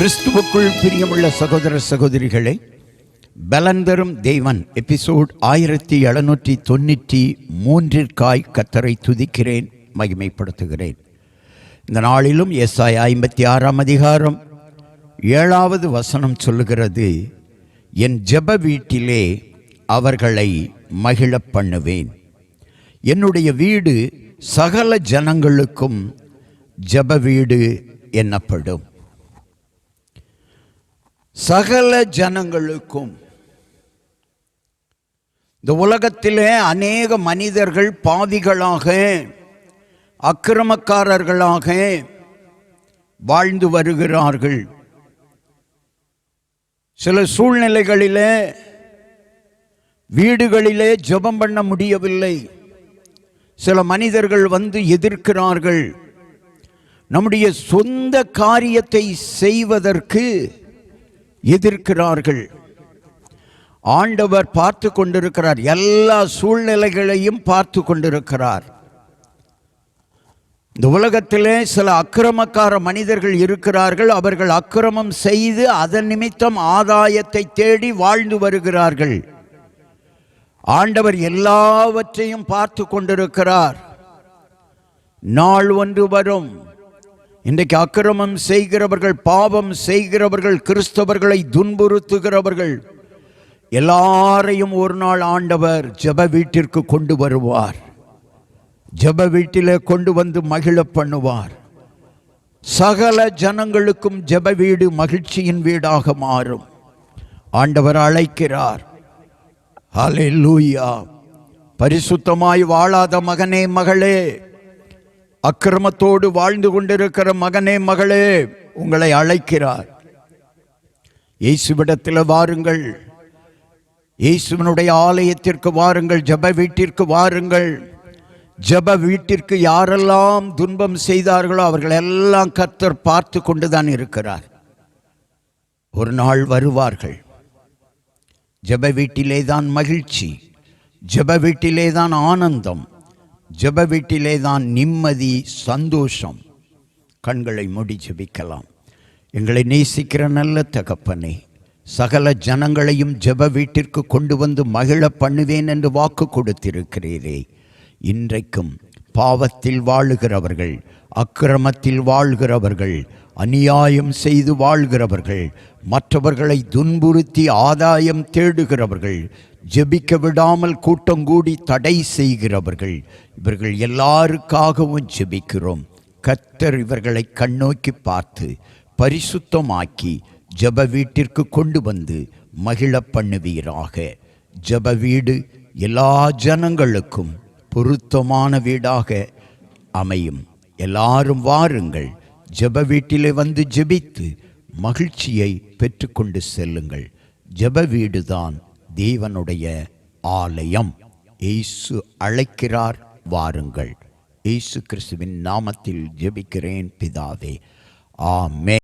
கிறிஸ்துவுக்குள் பிரியமுள்ள சகோதர சகோதரிகளை பலன் தரும் தேவன் எபிசோட் ஆயிரத்தி எழுநூற்றி தொண்ணூற்றி மூன்றிற்காய் கத்தரை துதிக்கிறேன் மகிமைப்படுத்துகிறேன். இந்த நாளிலும் எஸ்ஐ ஐம்பத்தி ஆறாம் அதிகாரம் ஏழாவது வசனம் சொல்லுகிறது என் ஜெப வீட்டிலே அவர்களை மகிழ பண்ணுவேன். என்னுடைய வீடு சகல ஜனங்களுக்கும் ஜெப வீடு என்னப்படும். சகல ஜனங்களுக்கும். இந்த உலகத்திலே அநேக மனிதர்கள் பாவிகளாக அக்கிரமக்காரர்களாக வாழ்ந்து வருகிறார்கள். சில சூழ்நிலைகளிலே வீடுகளிலே ஜெபம் பண்ண முடியவில்லை. சில மனிதர்கள் வந்து எதிர்க்கிறார்கள். நம்முடைய சொந்த காரியத்தை செய்வதற்கு எதிர்க்கிறார்கள். ஆண்டவர் பார்த்து கொண்டிருக்கிறார். எல்லா சூழ்நிலைகளையும் பார்த்து கொண்டிருக்கிறார். இந்த உலகத்திலே சில அக்கிரமக்கார மனிதர்கள் இருக்கிறார்கள். அவர்கள் அக்கிரமம் செய்து அதன் நிமித்தம் ஆதாயத்தை தேடி வாழ்ந்து வருகிறார்கள். ஆண்டவர் எல்லாவற்றையும் பார்த்து கொண்டிருக்கிறார். நாள் ஒன்று வரும். இன்றைக்கு அக்கிரமம் செய்கிறவர்கள் பாவம் செய்கிறவர்கள் கிறிஸ்தவர்களை துன்புறுத்துகிறவர்கள் எல்லாரையும் ஒரு நாள் ஆண்டவர் ஜெப வீட்டிற்கு கொண்டு வருவார். ஜெப வீட்டிலே கொண்டு வந்து மகிழ பண்ணுவார். சகல ஜனங்களுக்கும் ஜெப வீடு மகிழ்ச்சியின் வீடாக மாறும். ஆண்டவர் அழைக்கிறார். ஹalleluya. பரிசுத்தமாய் வாழாத மகனே மகளே. அக்கிரமத்தோடு வாழ்ந்து கொண்டிருக்கிற மகனே மகளே உங்களை அழைக்கிறார். இயேசுவிடத்தில் வாருங்கள். இயேசுவனுடைய ஆலயத்திற்கு வாருங்கள். ஜெப வீட்டிற்கு வாருங்கள். ஜெப வீட்டிற்கு யாரெல்லாம் துன்பம் செய்தார்களோ அவர்கள் எல்லாம் கர்த்தர் பார்த்து கொண்டுதான் இருக்கிறார். ஒரு நாள் வருவார்கள். ஜெப வீட்டிலே தான் மகிழ்ச்சி. ஜெப வீட்டிலே தான் ஆனந்தம். ஜெப வீட்டிலே தான் நிம்மதி சந்தோஷம். கண்களை மூடி ஜபிக்கலாம். எங்களை நேசிக்கிற நல்ல தகப்பனே சகல ஜனங்களையும் ஜெப வீட்டிற்கு கொண்டு வந்து மகிழ பண்ணுவேன் என்று வாக்கு கொடுத்திருக்கிறீரே. இன்றைக்கும் பாவத்தில் வாழுகிறவர்கள் அக்கிரமத்தில் வாழ்கிறவர்கள் அநியாயம் செய்து வாழ்கிறவர்கள் மற்றவர்களை துன்புறுத்தி ஆதாயம் தேடுகிறவர்கள் ஜெபிக்க விடாமல் கூட்டம் கூடி தடை செய்கிறவர்கள் இவர்கள் எல்லாருக்காகவும் ஜெபிக்கிறோம். கத்தர் இவர்களை கண்ணோக்கி பார்த்து பரிசுத்தமாக்கி ஜெப வீட்டிற்கு கொண்டு வந்து மகிழ பண்ணுவீராக. ஜெப வீடு எல்லா ஜனங்களுக்கும் பொருத்தமான வீடாக அமையும். எல்லாரும் வாருங்கள் ஜெப வீட்டிலே வந்து ஜெபித்து மகிழ்ச்சியை பெற்றுக்கொண்டு செல்லுங்கள். ஜெப வீடுதான் தேவனுடைய ஆலயம். இயேசு அழைக்கிறார் வாருங்கள். இயேசு கிறிஸ்துவின் நாமத்தில் ஜெபிக்கிறேன் பிதாவே. ஆமே